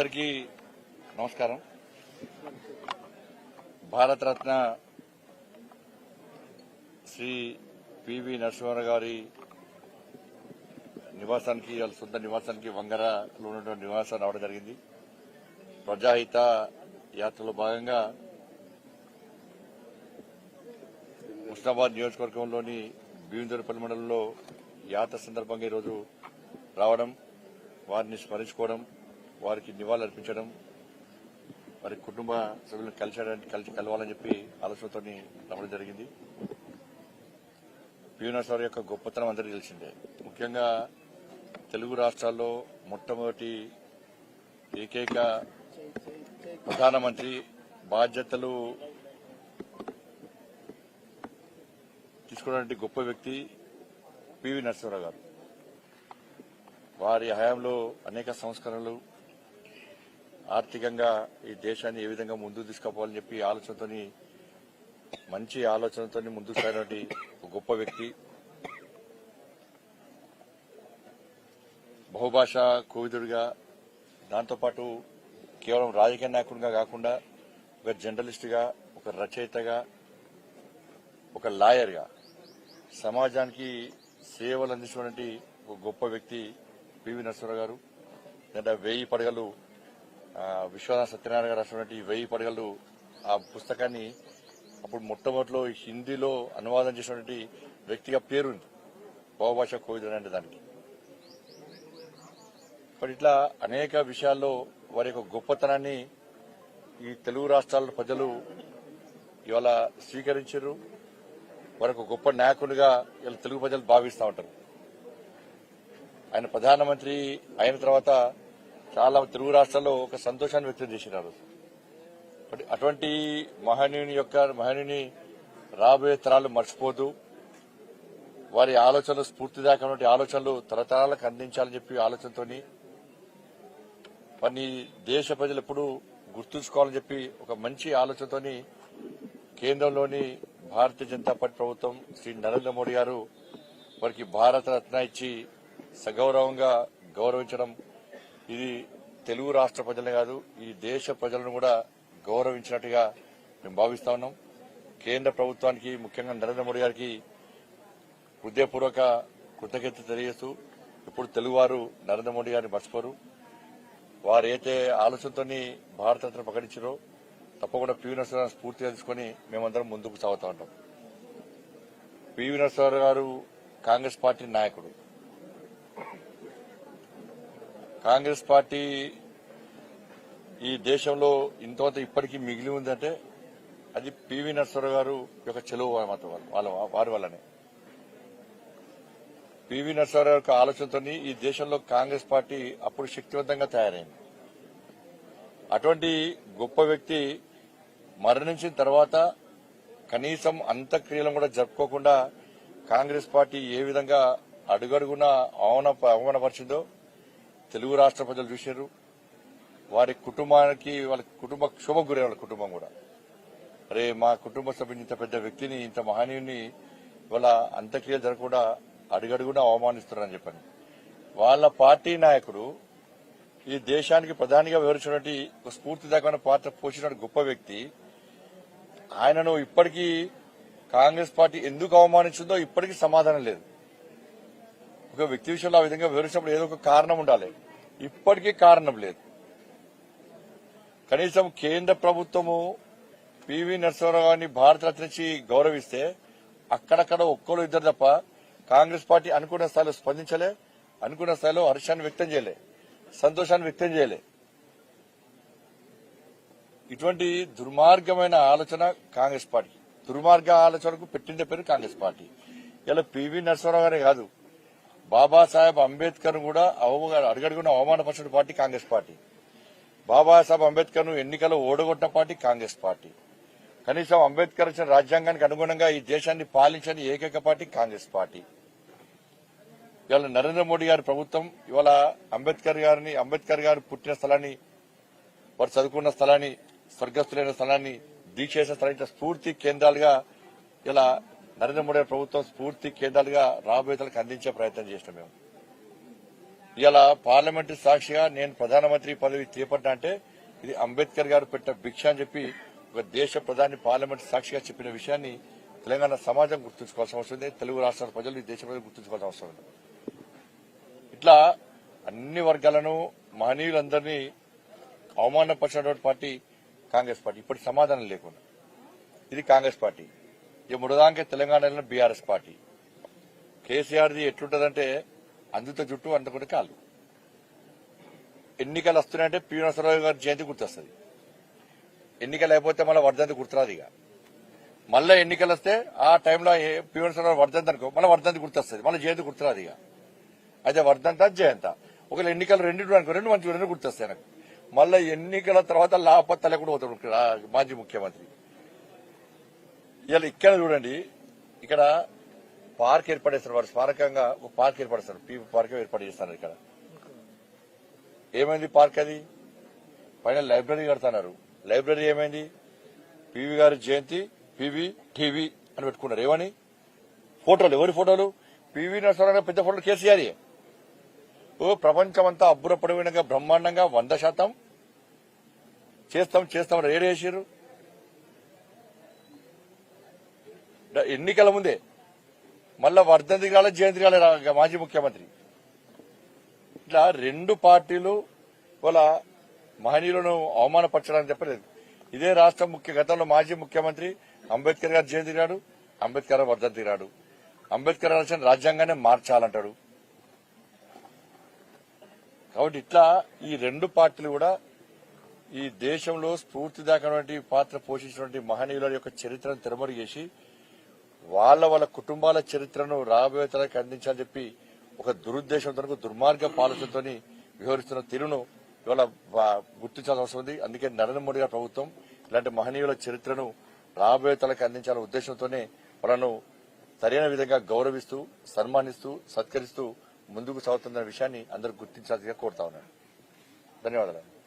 అందరికీ నమస్కారం. భారతరత్న శ్రీ పివి నరసింహారావు గారి నివాసానికి వాళ్ళ సొంత నివాసానికి వంగరలో ఉన్నటువంటి నివాసం రావడం జరిగింది. ప్రజాహిత యాత్రలో భాగంగా ఉస్నాబాద్ నియోజకవర్గంలోని భీమదూరపల్లి మండలంలో యాత్ర సందర్భంగా ఈరోజు రావడం వారిని స్మరించుకోవడం వారికి నివాళులు అర్పించడం వారి కుటుంబ సభ్యులను కలిసడానికి కలిసి కలవాలని చెప్పి ఆలోచనతో రావడం జరిగింది. పీవనసారి యొక్క గొప్పతనం అందరికీ తెలిసిందే. ముఖ్యంగా తెలుగు రాష్ట్రాల్లో మొట్టమొదటి ఏకైక ప్రధానమంత్రి బాధ్యతలు తీసుకున్నటువంటి గొప్ప వ్యక్తి పివి నరసింహరావు గారు. వారి హయాంలో అనేక సంస్కరణలు ఆర్థికంగా ఈ దేశాన్ని ఏ విధంగా ముందుకు తీసుకుపోవాలని చెప్పి ఆలోచనతోని మంచి ఆలోచనతో ముందుకు సాగినటువంటి ఒక గొప్ప వ్యక్తి. బహుభాషా కోవిదుడిగా దాంతోపాటు కేవలం రాజకీయ నాయకుడిగా కాకుండా ఒక జర్నలిస్టుగా ఒక రచయితగా ఒక లాయర్గా సమాజానికి సేవలు అందించినటువంటి ఒక గొప్ప వ్యక్తి పివి నరసరావు గారు. లేదా వెయ్యి పడగలు విశ్వనాథ సత్యనారాయణ గారు రాసినటువంటి ఈ వెయ్యి పడగలు ఆ పుస్తకాన్ని అప్పుడు మొట్టమొదటిలో హిందీలో అనువాదం చేసినటువంటి వ్యక్తిగా పేరుంది. బహుభాష కోవిదుడు అంటే దానికి. మరి ఇట్లా అనేక విషయాల్లో వారి యొక్క గొప్పతనాన్ని ఈ తెలుగు రాష్ట్రాల ప్రజలు ఇవాళ స్వీకరించారు. వారి యొక్క గొప్ప నాయకుడిగా ఇలా తెలుగు ప్రజలు భావిస్తూ ఉంటారు. ఆయన ప్రధానమంత్రి అయిన తర్వాత చాలా తెలుగు రాష్ట్రాల్లో ఒక సంతోషాన్ని వ్యక్తం చేసినారు. అటువంటి మహనీయుని యొక్క మహనీయుని రాబోయే తరాలు మర్చిపోదు. వారి ఆలోచనలు స్ఫూర్తిదాయకమైన ఆలోచనలు తరతరాలకు అందించాలని చెప్పి ఆలోచనతోని వారిని దేశ ప్రజలు ఎప్పుడు గుర్తుంచుకోవాలని చెప్పి ఒక మంచి ఆలోచనతోని కేంద్రంలోని భారతీయ జనతా పార్టీ ప్రభుత్వం శ్రీ నరేంద్ర మోడీ గారు వారికి భారత రత్న ఇచ్చి సగౌరవంగా గౌరవించడం ఇది తెలుగు రాష్ట్ర ప్రజలే కాదు ఈ దేశ ప్రజలను కూడా గౌరవించినట్టుగా మేము భావిస్తా ఉన్నాం. కేంద్ర ప్రభుత్వానికి ముఖ్యంగా నరేంద్ర మోడీ గారికి హృదయపూర్వక కృతజ్ఞత తెలియజేస్తూ ఇప్పుడు తెలుగువారు నరేంద్ర మోడీ గారిని మర్చిపోరు. వారు అయితే ఆలోచనతో భారతరత్న ప్రకటించారో తప్పకుండా పివి నరసింహారావు స్ఫూర్తిగా తీసుకుని మేమందరం ముందుకు సాగుతా ఉంటాం పివి నరసింహారావు గారు కాంగ్రెస్ పార్టీ నాయకుడు. కాంగ్రెస్ పార్టీ ఈ దేశంలో ఇంతవత ఇప్పటికీ మిగిలి ఉందంటే అది పివి నరసింహారావు గారు యొక్క చెలువు మాత్రం వాళ్ళ వారి వల్లనే. పివి నరసింహారావు యొక్క ఆలోచనతో ఈ దేశంలో కాంగ్రెస్ పార్టీ అప్పుడు శక్తివంతంగా తయారైంది. అటువంటి గొప్ప వ్యక్తి మరణించిన తర్వాత కనీసం అంత్యక్రియలను కూడా జరుపుకోకుండా కాంగ్రెస్ పార్టీ ఏ విధంగా అడుగడుగున అవమాన అవమానపరిచిందో తెలుగు రాష్ట్ర ప్రజలు చూశారు వారి కుటుంబానికి వాళ్ళ కుటుంబ క్షోభకు గురే వాళ్ళ కుటుంబం కూడా. అరే మా కుటుంబ సభ్యుని ఇంత పెద్ద వ్యక్తిని ఇంత మహనీయుని ఇవాళ అంత్యక్రియలు జరగకుండా అడుగడుగునా అవమానిస్తున్నారని చెప్పని. వాళ్ళ పార్టీ నాయకుడు ఈ దేశానికి ప్రధానిగా వివరించినటువంటి ఒక స్ఫూర్తిదాయకమైన పాత్ర పోషించిన గొప్ప వ్యక్తి. ఆయనను ఇప్పటికీ కాంగ్రెస్ పార్టీ ఎందుకు అవమానించిందో ఇప్పటికీ సమాధానం లేదు. ఒక వ్యక్తి విషయంలో ఆ విధంగా వివరించినప్పుడు ఏదో ఒక కారణం ఉండాలి. ఇప్పటికీ కారణం లేదు. కనీసం కేంద్ర ప్రభుత్వము పివి నరసింహరావు గారిని భారతరత్న ఇచ్చి గౌరవిస్తే అక్కడక్కడ ఒక్కరు ఇద్దరు తప్ప కాంగ్రెస్ పార్టీ అనుకున్న స్థాయిలో స్పందించలే అనుకున్న స్థాయిలో హర్షాన్ని వ్యక్తం చేయలే సంతోషాన్ని వ్యక్తం చేయలే. ఇటువంటి దుర్మార్గమైన ఆలోచన కాంగ్రెస్ పార్టీ. దుర్మార్గ ఆలోచనకు పెట్టిన పేరు కాంగ్రెస్ పార్టీ. ఇలా పివి నరసింహరావు గారే కాదు బాబాసాహెబ్ అంబేద్కర్ కూడా అవమ- అడుగడుగున అవమానపరిచిన పార్టీ కాంగ్రెస్ పార్టీ. బాబాసాహెబ్ అంబేద్కర్ను ఎన్నికల్లో ఓడగొట్టిన పార్టీ కాంగ్రెస్ పార్టీ. కనీసం అంబేద్కర్ ఇచ్చిన రాజ్యాంగానికి అనుగుణంగా ఈ దేశాన్ని పాలించని ఏకైక పార్టీ కాంగ్రెస్ పార్టీ. ఇవాళ నరేంద్ర మోడీ గారి ప్రభుత్వం ఇవాళ అంబేద్కర్ గారిని అంబేద్కర్ గారు పుట్టిన స్థలాన్ని వారు చదువుకున్న స్థలాన్ని స్వర్గస్థులైన స్థలాన్ని దీక్ష చేసిన స్థలాన్ని స్ఫూర్తి కేంద్రాలుగా ఇలా నరేంద్ర మోడీ ప్రభుత్వం స్ఫూర్తి కేంద్రాలుగా రాబోయేతలకు అందించే ప్రయత్నం చేసినాం మేము. ఇలా పార్లమెంటు సాక్షిగా నేను ప్రధానమంత్రి పదవి చేపట్టా అంటే ఇది అంబేద్కర్ గారు పెట్టిన భిక్ష అని చెప్పి ఒక దేశ ప్రధాని పార్లమెంట్ సాక్షిగా చెప్పిన విషయాన్ని తెలంగాణ సమాజం గుర్తుంచుకోవాల్సిన అవసరం ఉంది. తెలుగు రాష్ట్రాల ప్రజలు ఈ దేశ ప్రజలు గుర్తుంచుకోవాల్సిన అవసరం ఉంది. ఇట్లా అన్ని వర్గాలను మహనీయులందరినీ అవమానపరిచినటువంటి పార్టీ కాంగ్రెస్ పార్టీ. ఇప్పటి సమాధానం లేకుండా. ఇది కాంగ్రెస్ పార్టీ. ఈ ముడదాంకే తెలంగాణలో బీఆర్ఎస్ పార్టీ. కేసీఆర్ది ఎట్లుంటదంటే అందుత జుట్టు అందుకుంటే కాళ్ళు. ఎన్నికలు వస్తున్నాయంటే పి నరసరావు గారి జయంతి గుర్తొస్తుంది. ఎన్నికలు అయిపోతే మళ్ళీ వర్ధంతి గుర్తురాదు ఇక. మళ్ళీ ఎన్నికలు వస్తే ఆ టైంలో ఏ- పి నరసరావు వర్ధంతి అనుకో మళ్ళీ వర్ధంతి గుర్తొస్తుంది మళ్ళీ జయంతి గుర్తురాదు ఇక. అయితే వర్ధంత జయంత. ఒకవేళ ఎన్నికలు రెండు అనుకో రెండు మంచి రెండు గుర్తొస్తాయి నాకు. మళ్ళీ ఎన్నికల తర్వాత లాపత్త లేకుండా పోతాడు మాజీ ముఖ్యమంత్రి. ఇలా ఇక్కడ చూడండి ఇక్కడ పార్క్ ఏర్పడేస్తారు వారు స్మారకంగా ఒక పార్క్ ఏర్పడేస్తారు పీ పార్క్ ఏర్పాటు చేస్తున్నారు ఇక్కడ. ఏమైంది పార్క్ అది? పైన లైబ్రరీ కడుతున్నారు. లైబ్రరీ ఏమైంది? పివి గారి జయంతి పివి టీవీ అని పెట్టుకున్నారు. ఏమని? ఫోటోలు. ఎవరి ఫోటోలు? పివి నరసరావు పెద్ద ఫోటోలు కేసీఆర్ ఓ ప్రపంచమంతా అబ్బురపడిపోయినగా బ్రహ్మాండంగా వంద శాతం చేస్తాం చేస్తాం రేడేసారు ఎన్నికల ముందే. మళ్ళా వర్ధంతి కాలే జయంతి కాలే రా- మాజీ ముఖ్యమంత్రి. ఇట్లా రెండు పార్టీలు వాళ్ళ మహనీయులను అవమానపరచడానికి చెప్పలేదు ఇదే రాష్ట్ర ముఖ్య గతంలో మాజీ ముఖ్యమంత్రి అంబేద్కర్ గారు జయంతి రాడు అంబేద్కర్ వర్ధంతి రాడు అంబేద్కర్ రాసిన రాజ్యాంగాన్ని మార్చాలంటాడు. కాబట్టి ఇట్లా ఈ రెండు పార్టీలు కూడా ఈ దేశంలో స్ఫూర్తిదాయకమైనటువంటి పాత్ర పోషించినటువంటి మహనీయుల యొక్క చరిత్రను తెరమరుగేసి వాళ్ళ వాళ్ళ కుటుంబాల చరిత్రను రాబోయే తరానికి అందించాలని చెప్పి ఒక దురుద్దేశంతో దుర్మార్గ ఆలోచనతో వ్యవహరిస్తున్న తీరును ఇవాళ గుర్తించాల్సిన అవసరం ఉంది. అందుకే నరేంద్ర మోడీ గారి ప్రభుత్వం ఇలాంటి మహనీయుల చరిత్రను రాబోయే తరానికి అందించాలనే ఉద్దేశంతోనే వాళ్ళను సరైన విధంగా గౌరవిస్తూ సన్మానిస్తూ సత్కరిస్తూ ముందుకు సాగుతున్న విషయాన్ని అందరూ గుర్తించాల్సిగా కోరుతా ఉన్నాను. ధన్యవాదాలు.